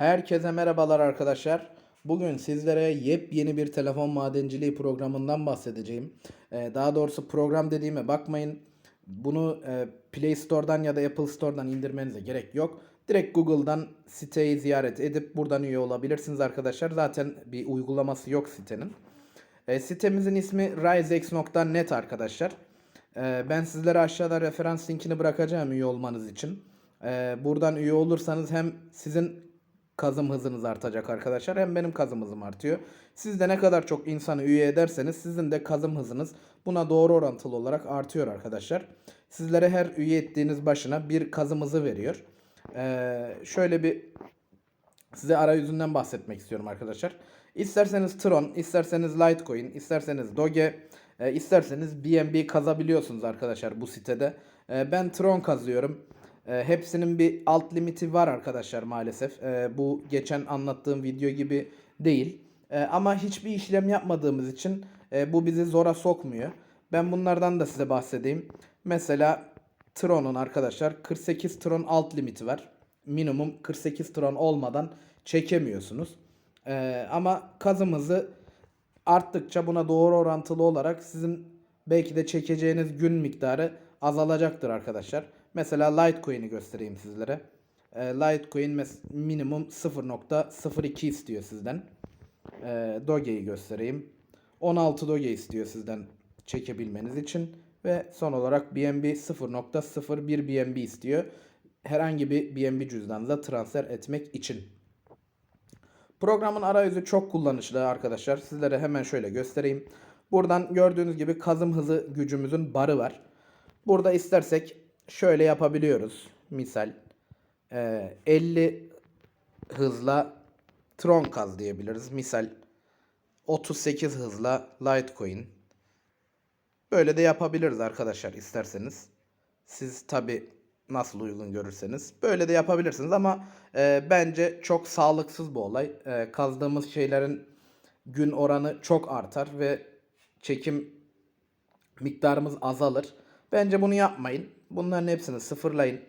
Herkese merhabalar arkadaşlar. Bugün sizlere yepyeni bir telefon madenciliği programından bahsedeceğim. Ee, daha doğrusu program dediğime bakmayın. Bunu e, Play Store'dan ya da Apple Store'dan indirmenize gerek yok. Direkt Google'dan siteyi ziyaret edip buradan üye olabilirsiniz arkadaşlar. Zaten bir uygulaması yok sitenin. E, sitemizin ismi risex.net arkadaşlar. E, ben sizlere aşağıda referans linkini bırakacağım üye olmanız için. E, buradan üye olursanız hem sizin kazım hızınız artacak arkadaşlar hem benim kazım hızım artıyor. Siz de ne kadar çok insanı üye ederseniz sizin de kazım hızınız buna doğru orantılı olarak artıyor arkadaşlar. Sizlere her üye ettiğiniz başına bir kazım hızı veriyor. E, şöyle bir Size arayüzünden bahsetmek istiyorum arkadaşlar. İsterseniz Tron, isterseniz Litecoin, isterseniz Doge, e, isterseniz BNB kazabiliyorsunuz arkadaşlar bu sitede. E, ben Tron kazıyorum. E, hepsinin bir alt limiti var arkadaşlar maalesef. E, bu geçen anlattığım video gibi değil. E, ama hiçbir işlem yapmadığımız için e, bu bizi zora sokmuyor. Ben bunlardan da size bahsedeyim. Mesela Tron'un arkadaşlar 48 Tron alt limiti var. Minimum 48 Tron olmadan çekemiyorsunuz. Ee, ama kazımızı arttıkça buna doğru orantılı olarak sizin belki de çekeceğiniz gün miktarı azalacaktır arkadaşlar. Mesela Litecoin'i göstereyim sizlere. Ee, Litecoin minimum 0.02 istiyor sizden. Ee, Doge'yi göstereyim. 16 Doge istiyor sizden çekebilmeniz için. Ve son olarak BNB 0.01 BNB istiyor. Herhangi bir BNB cüzdanınıza transfer etmek için. Programın arayüzü çok kullanışlı arkadaşlar. Sizlere hemen şöyle göstereyim. Buradan gördüğünüz gibi kazım hızı gücümüzün barı var. Burada istersek şöyle yapabiliyoruz. Misal eee, 50 hızla Tron kaz diyebiliriz. Misal 38 hızla Litecoin. Böyle de yapabiliriz arkadaşlar isterseniz. Siz tabi nasıl uygun görürseniz. Böyle de yapabilirsiniz ama e, bence çok sağlıksız bu olay. E, kazdığımız şeylerin gün oranı çok artar ve çekim miktarımız azalır. Bence bunu yapmayın. Bunların hepsini sıfırlayın.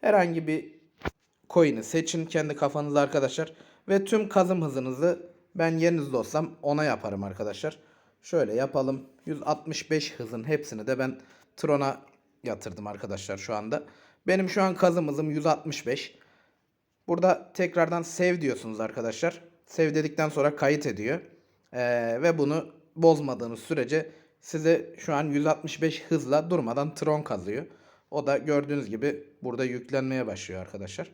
Herhangi bir coin'i seçin kendi kafanızda arkadaşlar. Ve tüm kazım hızınızı ben yerinizde olsam ona yaparım arkadaşlar. Şöyle yapalım. 165 hızın hepsini de ben Tron'a yatırdım arkadaşlar şu anda. Benim şu an kazım hızım 165. Burada tekrardan save diyorsunuz arkadaşlar. Save dedikten sonra kayıt ediyor. Ee, ve bunu bozmadığınız sürece size şu an 165 hızla durmadan Tron kazıyor. O da gördüğünüz gibi burada yüklenmeye başlıyor arkadaşlar.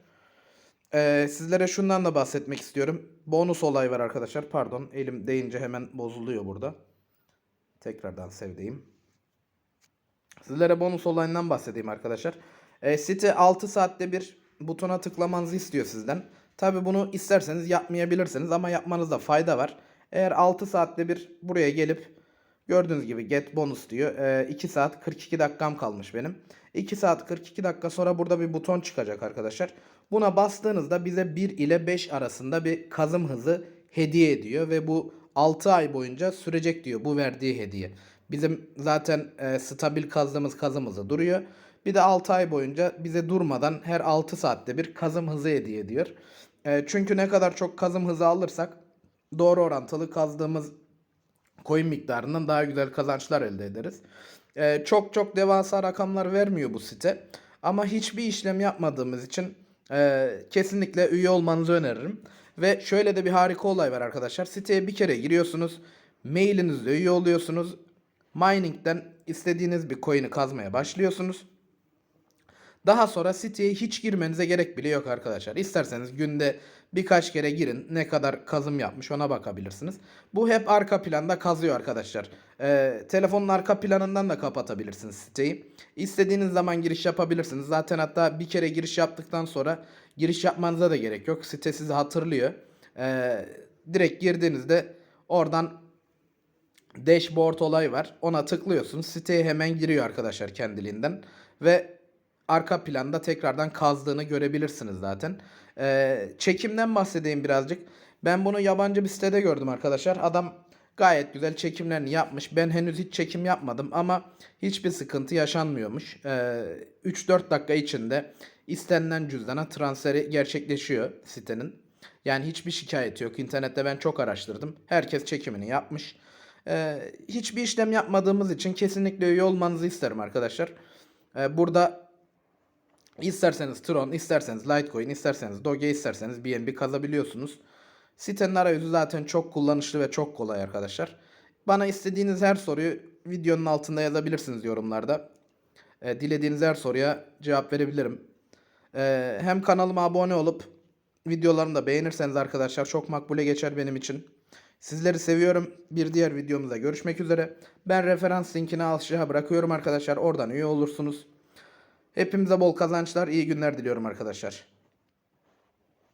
Ee, sizlere şundan da bahsetmek istiyorum. Bonus olay var arkadaşlar. Pardon elim değince hemen bozuluyor burada. Tekrardan sevdeyim. Sizlere bonus olayından bahsedeyim arkadaşlar. E, site 6 saatte bir butona tıklamanızı istiyor sizden. Tabi bunu isterseniz yapmayabilirsiniz ama yapmanızda fayda var. Eğer 6 saatte bir buraya gelip gördüğünüz gibi get bonus diyor. E, 2 saat 42 dakikam kalmış benim. 2 saat 42 dakika sonra burada bir buton çıkacak arkadaşlar. Buna bastığınızda bize 1 ile 5 arasında bir kazım hızı hediye ediyor ve bu 6 ay boyunca sürecek diyor bu verdiği hediye. Bizim zaten e, stabil kazdığımız kazımızı duruyor. Bir de 6 ay boyunca bize durmadan her 6 saatte bir kazım hızı hediye ediyor. E, çünkü ne kadar çok kazım hızı alırsak doğru orantılı kazdığımız coin miktarından daha güzel kazançlar elde ederiz. E, çok çok devasa rakamlar vermiyor bu site. Ama hiçbir işlem yapmadığımız için e, kesinlikle üye olmanızı öneririm. Ve şöyle de bir harika olay var arkadaşlar. Siteye bir kere giriyorsunuz. Mailinizle üye oluyorsunuz. Mining'den istediğiniz bir coin'i kazmaya başlıyorsunuz. Daha sonra siteye hiç girmenize gerek bile yok arkadaşlar. İsterseniz günde birkaç kere girin. Ne kadar kazım yapmış ona bakabilirsiniz. Bu hep arka planda kazıyor arkadaşlar. Ee, telefonun arka planından da kapatabilirsiniz siteyi. İstediğiniz zaman giriş yapabilirsiniz. Zaten hatta bir kere giriş yaptıktan sonra giriş yapmanıza da gerek yok. Site sizi hatırlıyor. Ee, direkt girdiğinizde oradan dashboard olayı var. Ona tıklıyorsunuz. Siteye hemen giriyor arkadaşlar kendiliğinden. Ve arka planda tekrardan kazdığını görebilirsiniz zaten. Ee, çekimden bahsedeyim birazcık. Ben bunu yabancı bir sitede gördüm arkadaşlar. Adam gayet güzel çekimlerini yapmış. Ben henüz hiç çekim yapmadım ama hiçbir sıkıntı yaşanmıyormuş. Ee, 3-4 dakika içinde istenilen cüzdana transferi gerçekleşiyor sitenin. Yani hiçbir şikayeti yok. İnternette ben çok araştırdım. Herkes çekimini yapmış. Ee, hiçbir işlem yapmadığımız için kesinlikle üye olmanızı isterim arkadaşlar. Ee, burada isterseniz Tron, isterseniz Litecoin, isterseniz Doge, isterseniz BNB kazabiliyorsunuz. Sitenin arayüzü zaten çok kullanışlı ve çok kolay arkadaşlar. Bana istediğiniz her soruyu videonun altında yazabilirsiniz yorumlarda. Ee, dilediğiniz her soruya cevap verebilirim. Ee, hem kanalıma abone olup videolarımı da beğenirseniz arkadaşlar çok makbule geçer benim için. Sizleri seviyorum. Bir diğer videomuzda görüşmek üzere. Ben referans linkini aşağı bırakıyorum arkadaşlar. Oradan üye olursunuz. Hepimize bol kazançlar, iyi günler diliyorum arkadaşlar.